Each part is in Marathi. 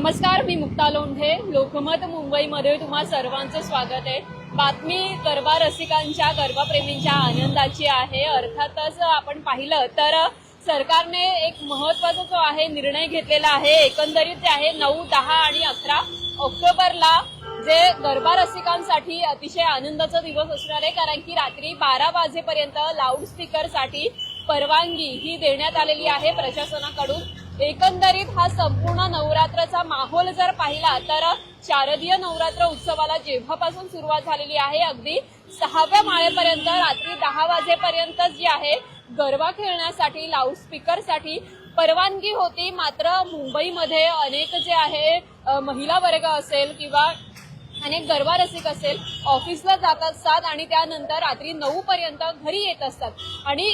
नमस्कार मी मुक्ता लोंढे लोकमत मुंबईमध्ये तुम्हा सर्वांचं स्वागत आहे. बातमी गरबा रसिकांच्या गरबाप्रेमींच्या आनंदाची आहे. अर्थातच आपण पाहिलं तर सरकारने एक महत्त्वाचा जो आहे निर्णय घेतलेला आहे एकंदरीत ते आहे नऊ दहा आणि अकरा ऑक्टोबरला जे गरबा रसिकांसाठी अतिशय आनंदाचा दिवस असणार आहे. कारण की रात्री बारा वाजेपर्यंत लाऊडस्पीकरसाठी परवानगी ही देण्यात आलेली आहे प्रशासनाकडून. एकंदरीत हा संपूर्ण नवरात्राचा माहोल जर पाहिला तर शारदीय नवरात्र उत्सवाला जेव्हापासून सुरुवात झालेली आहे अगदी सहाव्या माळेपर्यंत रात्री दहा वाजेपर्यंत जी आहे गरबा खेळण्यासाठी लाऊडस्पीकरसाठी परवानगी होती. मात्र मुंबईमध्ये अनेक जे आहे महिला वर्ग असेल किंवा अनेक गरबा रसिक असेल ऑफिसला जात असतात आणि त्यानंतर रात्री नऊ पर्यंत घरी येत असतात. आणि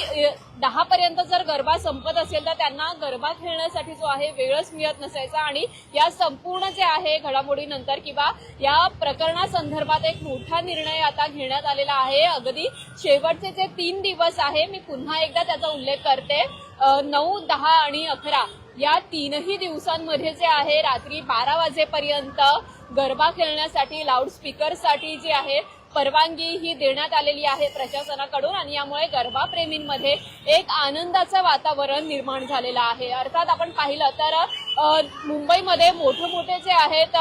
दहा पर्यंत जर गरबा संपत असेल तर त्यांना गरबा खेळण्यासाठी जो आहे वेळच मिळत नसायचा. आणि या संपूर्ण जे आहे घडामोडीनंतर किंवा या प्रकरणासंदर्भात एक मोठा निर्णय आता घेण्यात आलेला आहे. अगदी शेवटचे जे तीन दिवस आहे मी पुन्हा एकदा त्याचा उल्लेख करते. नऊ दहा आणि अकरा या तीनही दिवसांमध्ये जे आहे रात्री बारा वाजेपर्यंत गरबा खेळण्यासाठी लाऊडस्पीकरसाठी जी आहे परवानगी ही देण्यात आलेली आहे प्रशासनाकडून आणि यामुळे गरबाप्रेमींमध्ये एक आनंदाचं वातावरण निर्माण झालेलं आहे. अर्थात आपण पाहिलं तर मुंबईमध्ये मोठे मोठे जे आहेत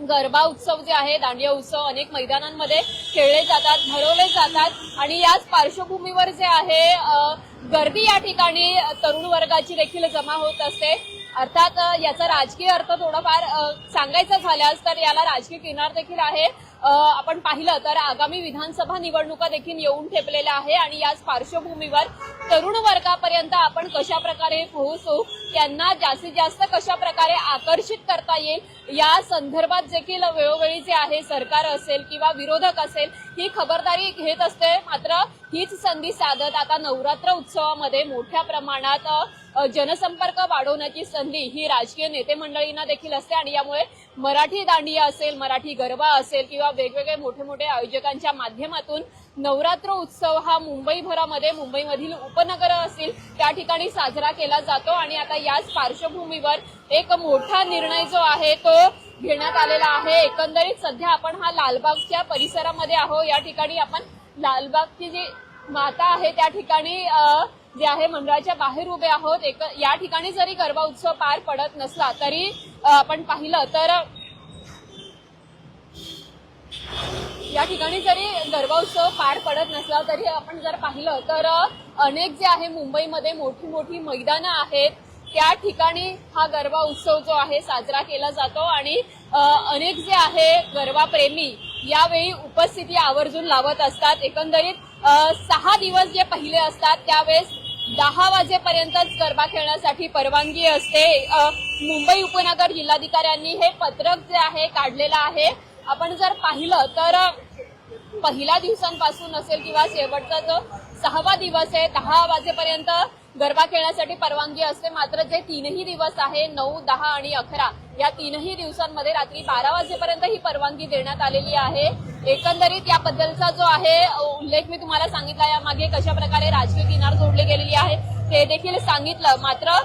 गरबा उत्सव जे आहे दांडिया उत्सव अनेक मैदानांमध्ये खेळले जातात भरवले जातात आणि याच पार्श्वभूमीवर जे आहे गर्दी या ठिकाणी तरुण वर्गाची देखील जमा होत असते. अर्थात याचा राजकीय अर्थ थोडाफार सांगायचा सांगायचं झाल्यास तर याला राजकीय किनार देखील आहे. आपण पाहिलं तर आगामी विधानसभा निवडणुका देखील येऊन ठेपलेल्या आहे आणि याच पार्श्वभूमीवर तरुण वर्गापर्यंत आपण कशा प्रकारे पोहोचू? त्यांना जास्तीत जास्त कशा प्रकारे आकर्षित करता येईल या संदर्भात देखील वेळोवेळी जे आहे सरकार असेल किंवा विरोधक असेल ही खबरदारी घेत असते. मात्र हीच संधी साधत आता नवरात्र उत्सवामध्ये मोठ्या प्रमाणात जनसंपर्क वाढवण्याची संधी ही राजकीय नेते मंडळींना देखील असते आणि यामुळे मराठी दांडिया असेल मराठी गरबा असेल किंवा वेगवेगळे मोठे मोठे आयोजकांच्या माध्यमातून नवरात्र उत्सव हा मुंबईभरामध्ये मुंबईमधील उपनगर असतील त्या ठिकाणी साजरा केला जातो. आणि आता याच पार्श्वभूमीवर एक मोठा निर्णय जो आहे तो घेण्यात आलेला आहे. एकंदरीत सध्या आपण हा लालबागच्या परिसरामध्ये आहो या ठिकाणी आपण लालबागची जी माता आहे त्या ठिकाणी जे आहे मंडळाच्या बाहेर उभे आहोत. एक या ठिकाणी जरी गरबा उत्सव पार पडत नसला तरी आपण पाहिलं तर या ठिकाणी जरी गरबा उत्सव पार पडत नसला तरी आपण जर पाहिलं तर अनेक जे आहे मुंबईमध्ये मोठी मोठी मैदानं आहेत. त्या ठिकाणी हा गरबा उत्सव जो आहे साजरा केला जातो आणि अनेक जे आहे गरबा प्रेमी यावेळी उपस्थिती आवर्जून लावत असतात. एकंदरीत सहा दिवस जे पहिले असतात त्यावेळेस दहा वाजेपर्यंतच गरबा खेळण्यासाठी परवानगी असते. मुंबई उपनगर जिल्हाधिकाऱ्यांनी हे पत्रक जे आहे काढलेलं आहे. आपण जर पाहिलं तर पहिल्या दिवसांपासून असेल किंवा शेवटचा जो सहावा दिवस आहे दहा वाजेपर्यंत गरबा खेळण्यासाठी परवानगी असते. मात्र जे तीनही दिवस आहे नऊ दहा आणि अकरा या तीनही दिवसांमध्ये रात्री बारा वाजेपर्यंत ही परवानगी देण्यात आलेली आहे. एकंदरीत याबद्दलचा जो आहे उल्लेख मी तुम्हाला सांगितला. यामागे कशा प्रकारे राजकीय किनार जोडली गेलेली आहे ते देखील सांगितलं. मात्र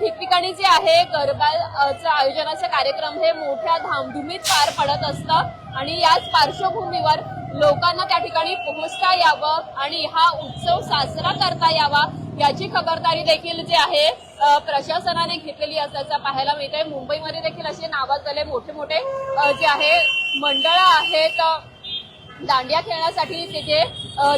ठिकठिकाणी जे आहे गरबाचं आयोजनाचे कार्यक्रम हे मोठ्या धामधुमीत पार पडत असतं आणि याच पार्श्वभूमीवर लोकांना त्या ठिकाणी पोहोचता यावं आणि हा उत्सव साजरा करता यावा याची खबरदारी देखील जी आहे प्रशासनाने घेतलेली असल्याचं पाहायला मिळतंय. मुंबईमध्ये देखील असे नावाजलेले मोठे मोठे जे आहे मंडळं आहेत दांडिया खेळण्यासाठी तिथे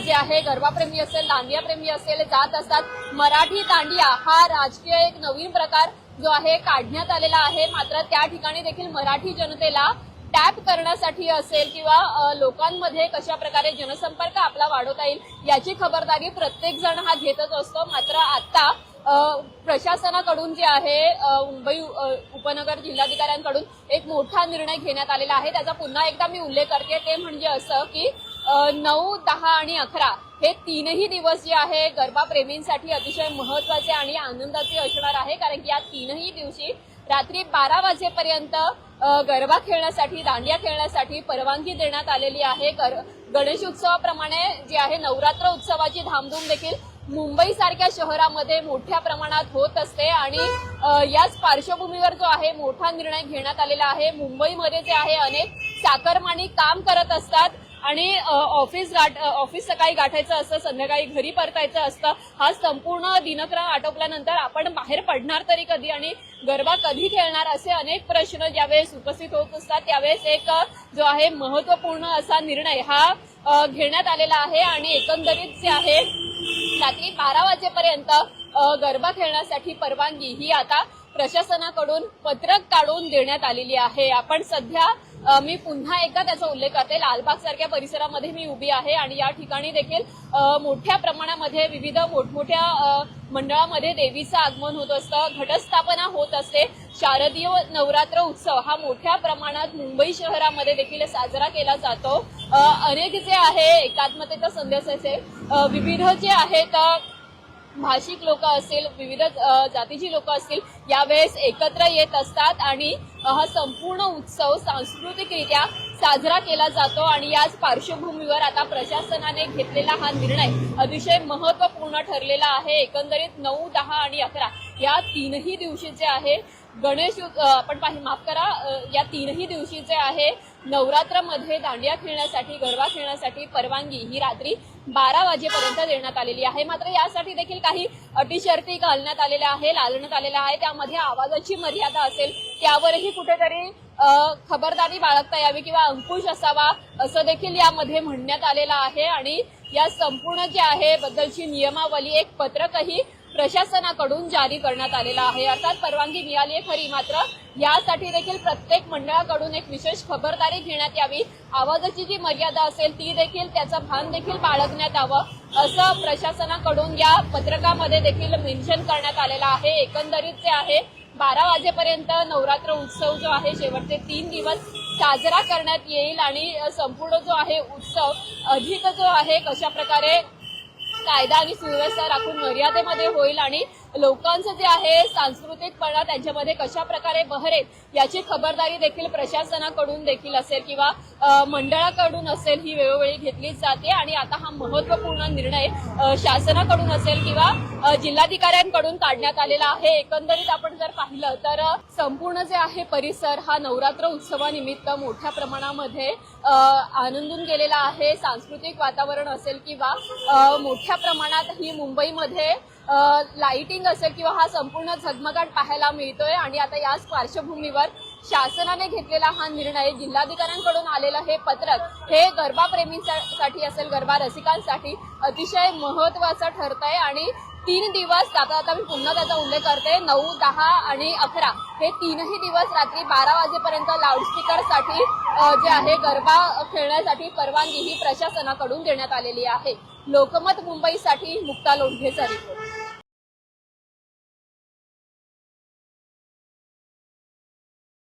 जे आहे गरबाप्रेमी असेल दांडियाप्रेमी असेल जात असतात. मराठी दांडिया हा राजकीय एक नवीन प्रकार जो आहे काढण्यात आलेला आहे. मात्र त्या ठिकाणी देखील मराठी जनतेला टॅप करण्यासाठी असेल किंवा लोकांमध्ये कशा प्रकारे जनसंपर्क आपला वाढवता येईल याची खबरदारी प्रत्येक जण हा घेतच असतो. मात्र आता प्रशासनाकडून जे आहे मुंबई उपनगर जिल्हाधिकाऱ्यांकडून एक मोठा निर्णय घेण्यात आलेला आहे. त्याचा पुन्हा एकदा मी उल्लेख करते. ते म्हणजे असं की नऊ दहा आणि अकरा हे तीनही दिवस जे आहे गरबा प्रेमींसाठी अतिशय महत्त्वाचे आणि आनंदाचे असणार आहे. कारण की या तीनही दिवशी रात्री बारा वाजेपर्यंत गरबा खेळण्यासाठी दांडिया खेळण्यासाठी परवानगी देण्यात आलेली आहे. गर- गणेश उत्सवाप्रमाणे जे आहे नवरात्र उत्सवाची धामधूम देखील मुंबई सारख्या शहरामध्ये मोठ्या प्रमाणात होत असते आणि याच पार्श्वभूमीवर जो आहे मोठा निर्णय घेण्यात आलेला आहे. मुंबईमध्ये जे आहे अनेक साखरमानी काम करत असतात. आणि ऑफिस गाठ ऑफिस सकाळी गाठायचं असतं संध्याकाळी घरी परतायचं असतं हा संपूर्ण दिनक्रम आटोपल्यानंतर आपण बाहेर पडणार तरी कधी आणि गरबा कधी खेळणार असे अनेक प्रश्न ज्यावेळेस उपस्थित होत असतात त्यावेळेस एक जो आहे महत्त्वपूर्ण असा निर्णय हा घेण्यात आलेला आहे आणि एकंदरीत जे आहे रात्री बारा वाजेपर्यंत गरबा खेळण्यासाठी परवानगी ही आता प्रशासनाकडून पत्रक काढून देण्यात आलेली आहे. आपण सध्या मी पुन्हा एकदा त्याचा उल्लेख करते. लालबाग सारख्या परिसरामध्ये मी उभी आहे आणि या ठिकाणी देखील मोठ्या प्रमाणामध्ये विविध मोठमोठ्या मंडळामध्ये देवीचं आगमन होत असतं घटस्थापना होत असते. शारदीय नवरात्र उत्सव हा मोठ्या प्रमाणात मुंबई शहरामध्ये देखील साजरा केला जातो. अनेक जे आहे एकात्मतेचा संदेश असेल विविध जे आहेत भाषिक लोक असेल विविध जातीची लोक असतील यावेळेस एकत्र येत असतात आणि हा संपूर्ण उत्सव सांस्कृतिकरित्या साजरा केला जातो आणि याच पार्श्वभूमीवर आता प्रशासनाने घेतलेला हा निर्णय अतिशय महत्त्वपूर्ण ठरलेला आहे. एकंदरीत नऊ दहा आणि अकरा या तीनही दिवशी जे आहे गणेश आपण पाहि माफ करा या तीनही दिवशी जे आहे नवरात्रमध्ये दांडिया खेळण्यासाठी गरबा खेळण्यासाठी परवानगी ही रात्री बारा वाजेपर्यंत देण्यात आलेली आहे. मात्र यासाठी देखील काही अटी शर्ती घालण्यात आलेल्या आहे लादण्यात आलेल्या आहे त्यामध्ये आवाजाची मर्यादा असेल त्यावरही कुठेतरी खबरदारी बाळगता यावी किंवा अंकुश असावा असं देखील यामध्ये म्हणण्यात आलेलं आहे. आणि या संपूर्ण जे आहे बद्दलची नियमावली एक पत्रकही प्रशासनाकडून जारी करण्यात आलेला आहे. अर्थात परवानगी मिळाली आहे खरी. मात्र यासाठी देखील प्रत्येक मंडळाकडून एक विशेष खबरदारी घेण्यात यावी. आवाजाची जी मर्यादा असेल ती देखील त्याचं भान देखील बाळगण्यात यावं असं प्रशासनाकडून या पत्रकामध्ये देखील मेन्शन करण्यात आलेलं आहे. एकंदरीत जे आहे बारा वाजेपर्यंत नवरात्र उत्सव जो आहे शेवटचे तीन दिवस साजरा करण्यात येईल आणि संपूर्ण जो आहे उत्सव अधिक जो आहे कशा प्रकारे कायदा आणि सुव्यवस्था राखून मर्यादेमध्ये होईल आणि लोकांचं जे आहे सांस्कृतिकपणा त्यांच्यामध्ये कशा प्रकारे बहरेल याची खबरदारी देखील प्रशासनाकडून देखील असेल किंवा मंडळाकडून असेल ही वेळोवेळी घेतली जाते. आणि आता हा महत्त्वपूर्ण निर्णय शासनाकडून असेल किंवा जिल्हाधिकाऱ्यांकडून काढण्यात आलेला आहे. एकंदरीत आपण जर पाहिलं तर संपूर्ण जे आहे परिसर हा नवरात्र उत्सवानिमित्त मोठ्या प्रमाणामध्ये आनंदून गेलेला आहे. सांस्कृतिक वातावरण असेल किंवा मोठ्या प्रमाणात ही मुंबईमध्ये लाइटिंग असेल किंवा हा संपूर्ण झगमगाट पाहायला मिळतोय आणि आता याच पार्श्वभूमीवर शासनाने घेतलेला हा निर्णय जिल्हाधिकाऱ्यांकडून आलेलं हे पत्रक हे गरबाप्रेमींसाठी असेल गरबा रसिकांसाठी अतिशय महत्वाचं ठरत आहे आणि तीन दिवस आता आता मी पुन्हा त्याचा उल्लेख करते नऊ दहा आणि अकरा. हे तीनही दिवस रात्री बारा वाजेपर्यंत लाऊडस्पीकरसाठी जे आहे गरबा खेळण्यासाठी परवानगी ही प्रशासनाकडून देण्यात आलेली आहे. लोकमत मुंबईसाठी मुक्ता लोंढेचा रिपोर्ट